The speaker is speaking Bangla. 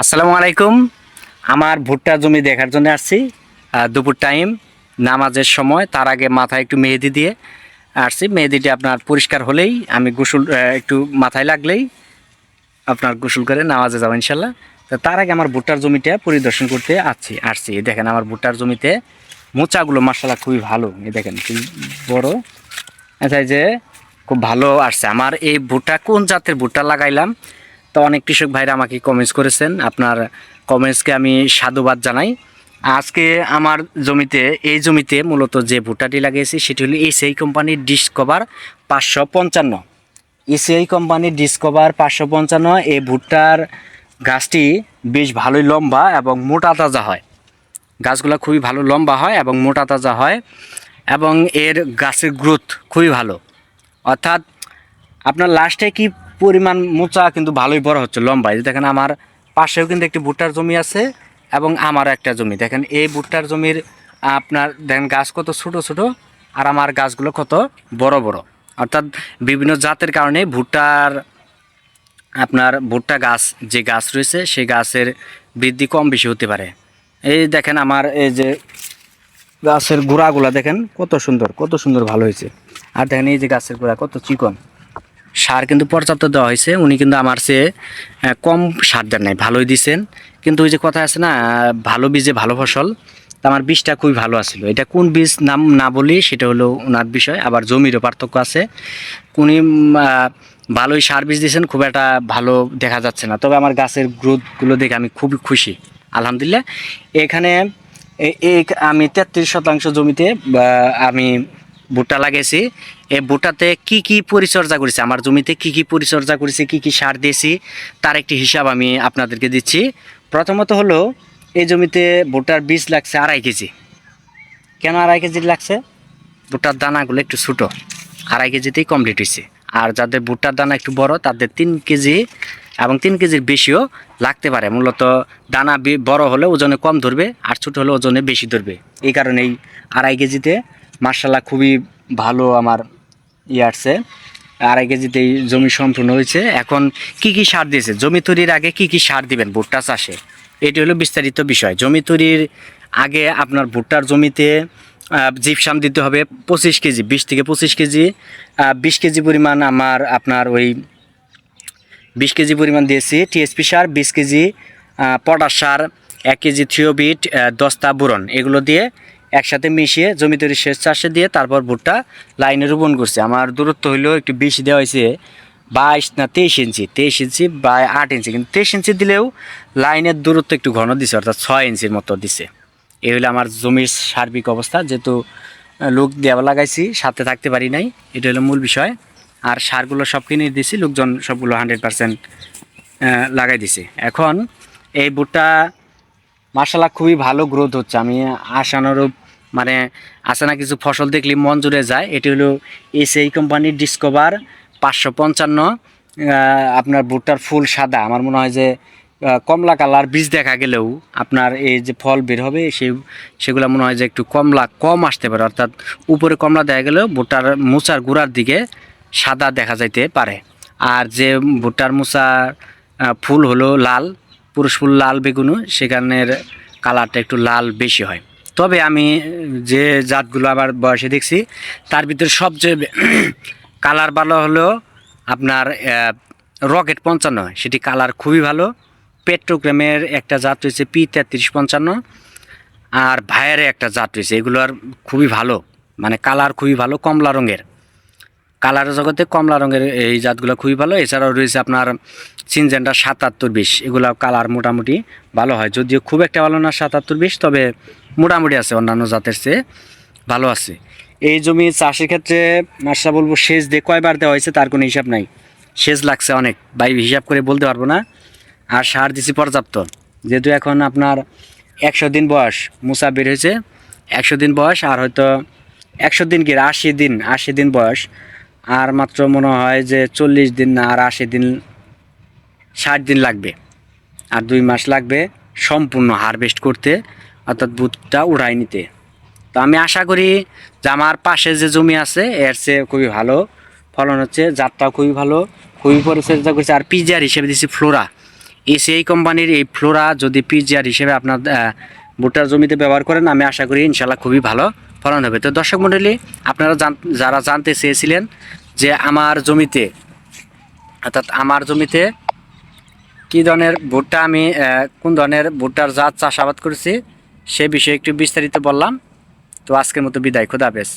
আসসালামু আলাইকুম। আমার ভুট্টা জমি দেখার জন্য আসছি। দুপুর টাইম, নামাজের সময়, তার আগে মাথায় একটু মেহেদি দিয়ে আসছি। মেহেদিটি আপনার পরিষ্কার হলেই আমি গোসল একটু মাথায় লাগলেই আপনার গোসল করে নামাজে যাব ইনশাল্লাহ। তো তার আগে আমার ভুট্টার জমিটা পরিদর্শন করতে আসছি আসছি। দেখেন আমার ভুট্টার জমিতে মোচাগুলো মার্শাল্লাহ খুবই ভালো। এই দেখেন খুব বড়। আচ্ছা যে খুব ভালো আসছে। আমার এই ভুট্টা কোন জাতের ভুট্টা লাগাইলাম? তো অনেক কৃষক ভাইরা আমাকে কমেন্টস করেছেন। আপনার কমেন্টসকে আমি সাধুবাদ জানাই। আজকে আমার জমিতে, এই জমিতে মূলত যে ভুট্টাটি লাগিয়েছি, সেটি হলো এসিআই কোম্পানির ডিসকভার পাঁচশো পঞ্চান্ন। এসিআই কোম্পানির ডিসকভার পাঁচশো পঞ্চান্ন, এই ভুট্টার গাছটি বেশ ভালোই লম্বা এবং মোটা তাজা হয়। গাছগুলো খুবই ভালো লম্বা হয় এবং মোটা তাজা হয় এবং এর গাছের গ্রোথ খুবই ভালো। অর্থাৎ আপনার লাস্টে কি পরিমাণ মোচা কিন্তু ভালোই বড় হচ্ছে লম্বা দেখেন আমার পাশেও কিন্তু একটি ভুট্টার জমি আছে এবং আমারও একটা জমি। দেখেন এই ভুট্টার জমির, আপনার দেখেন গাছ কত ছোট ছোট আর আমার গাছগুলো কত বড় বড়। অর্থাৎ বিভিন্ন জাতের কারণে ভুট্টার, আপনার ভুট্টা গাছ, যে গাছ রয়েছে সেই গাছের বৃদ্ধি কম বেশি হতে পারে। এই দেখেন আমার এই যে গাছের গোড়াগুলা দেখেন কত সুন্দর কত সুন্দর ভালো হয়েছে। আর দেখেন এই যে গাছের গোড়া কত চিকন। সার কিন্তু পর্যাপ্ত দেওয়া হয়েছে। উনি কিন্তু আমার চেয়ে কম সার দেন নাই, ভালোই দিছেন। কিন্তু ওই যে কথা আছে না, ভালো বীজে ভালো ফসল, তা আমার বীজটা খুবই ভালো আছিল। এটা কোন বীজ নাম না বলি, সেটা হলো ওনার বিষয়। আবার জমিরও পার্থক্য আছে। উনি ভালোই সার বীজ দিয়েছেন খুব একটা ভালো দেখা যাচ্ছে না। তবে আমার গাছের গ্রোথগুলো দেখে আমি খুবই খুশি, আলহামদুলিল্লাহ। এখানে আমি তেত্রিশ শতাংশ জমিতে আমি ভুট্টা লাগিয়েছি এই ভুট্টাতে কি কি পরিচর্যা করেছি? আমার জমিতে কি কি পরিচর্যা করেছি, কি কি সার দিয়েছি, তার একটি হিসাব আমি আপনাদেরকে দিচ্ছি। প্রথমত হলো, এই জমিতে ভুট্টার বীজ লাগছে আড়াই কেজি। কেন আড়াই কেজি লাগছে? ভুট্টার দানাগুলো একটু ছোটো, আড়াই কেজিতেই কমপ্লিট হয়েছে। আর যাদের ভুট্টার দানা একটু বড়, তাদের তিন কেজি এবং তিন কেজির বেশিও লাগতে পারে। মূলত দানা বড় হলে ওজনে কম ধরবে, আর ছোটো হলে ওজনে বেশি ধরবে। এই কারণেই আড়াই কেজিতে মার্শাল্লাহ খুবই ভালো আমার ইয়ে আসছে। আড়াই কেজিতেই জমি সম্পূর্ণ হয়েছে। এখন কি কি সার দিয়েছে? জমি তৈরির আগে কি কি সার দিবেন ভুট্টা চাষে? এটি হলো বিস্তারিত বিষয়। জমি তৈরির আগে আপনার ভুট্টার জমিতে জিপসাম দিতে হবে পঁচিশ কেজি, বিশ থেকে পঁচিশ কেজি। বিশ কেজি পরিমাণ আমার, আপনার ওই বিশ কেজি পরিমাণ দিয়েছি টিএসপি সার, বিশ কেজি পটাশ সার, এক কেজি থ্রিওবিট দস্তা বুরন। এগুলো দিয়ে একসাথে মিশিয়ে জমি তৈরি শেষ চাষে দিয়ে তারপর ভুট্টা লাইনে রোপণ করছে। আমার দূরত্ব হইলেও একটু বেশি দেওয়া হয়েছে বাইশ না তেইশ ইঞ্চি। তেইশ ইঞ্চি বা আট ইঞ্চি। কিন্তু তেইশ ইঞ্চি দিলেও লাইনের দূরত্ব একটু ঘন দিছে, অর্থাৎ ছয় ইঞ্চির মতো দিছে। এই হলো আমার জমির সার্বিক অবস্থা। যেহেতু লোক দেওয়া লাগাইছি, সাথে থাকতে পারি নাই, এটা হলো মূল বিষয়। আর সারগুলো সব কিনে দিছি, লোকজন সবগুলো হান্ড্রেড পারসেন্ট লাগাই দিছে। এখন এই ভুট্টা মার্শাল্লাহ খুবই ভালো গ্রোথ হচ্ছে। আমি আশানুরূপ মানে আছে না কিছু ফসল দেখলে মন জুড়ে যায়। এটি হলো এসএই কোম্পানির ডিসকভার পাঁচশো পঞ্চান্ন আপনার ভুট্টার ফুল সাদা। আমার মনে হয় যে কমলা কালার, বীজ দেখা গেলেও আপনার এই যে ফল বের হবে, সেই, সেগুলো মনে হয় যে একটু কমলা কম আসতে পারে। অর্থাৎ উপরে কমলা দেখা গেলেও ভুট্টার মোচার গুঁড়ার দিকে সাদা দেখা যাইতে পারে। আর যে ভুট্টার মোচার ফুল হলো লাল, পুরুষ ফুল লাল বেগুনও, সেখানের কালারটা একটু লাল বেশি হয়। তবে আমি যে জাতগুলো আবার বয়সে দেখছি, তার ভিতরে সবচেয়ে কালার ভালো হলো আপনার রকেট পঞ্চান্ন। সেটি কালার খুবই ভালো। পেট্রোগ্রামের একটা জাত রয়েছে পি তেত্রিশ পঞ্চান্ন, আর ভাইয়ারে একটা জাত রয়েছে। এগুলো আর খুবই ভালো মানে কালার খুবই ভালো, কমলা রঙের। কালার জগতে কমলা রঙের এই জাতগুলো খুবই ভালো। এছাড়াও রয়েছে আপনার সিনজেন্ডা সাতাত্তর বিশ। এগুলো কালার মোটামুটি ভালো হয়। যদিও খুব একটা ভালো না সাতাত্তর বিশ, তবে মোটামুটি আছে, অন্যান্য জাতের চেয়ে ভালো আছে। এই জমি চাষের ক্ষেত্রে মাসা বলব, সেচ দিয়ে কয়বার দেওয়া হয়েছে, তার কোনো হিসাব নাই। সেচ লাগছে অনেক, ভাই হিসাব করে বলতে পারব না। আর সার দিছি পর্যাপ্ত, যেহেতু এখন আপনার একশো দিন বয়স মুসা বের হয়েছে, একশো দিন বয়স, আর হয়তো একশো দিন কি, আশি দিন আশি দিন বয়স। আর মাত্র মনে হয় যে চল্লিশ দিন না, আর আশি দিন, ষাট দিন লাগবে। আর দুই মাস লাগবে সম্পূর্ণ হারভেস্ট করতে। অর্থাৎ বুথটা উড়াই নিতে। তো আমি আশা করি যে আমার পাশে যে জমি আছে, এর চেয়ে খুবই ভালো। ফলন হচ্ছে, জাতটাও খুবই ভালো, খুবই পরিচর্যা করছে। আর পিজিআর হিসেবে দিচ্ছি ফ্লোরা এসিআই কোম্পানির এই ফ্লোরা যদি পিজিআর হিসেবে আপনার ভুট্টার জমিতে ব্যবহার করেন, আমি আশা করি ইনশাল্লাহ খুবই ভালো ফলন হবে। তো দর্শক মণ্ডলী, আপনারা জান, যারা জানতে চেয়েছিলেন যে আমার জমিতে, অর্থাৎ আমার জমিতে কী ধরনের ভুট্টা আমি কোন ধরনের ভুট্টার জাত চাষাবাদ করেছি সে বিষয়ে একটু বিস্তারিত বললাম। তো আজকের মতো বিদায় খুদাহাফেজ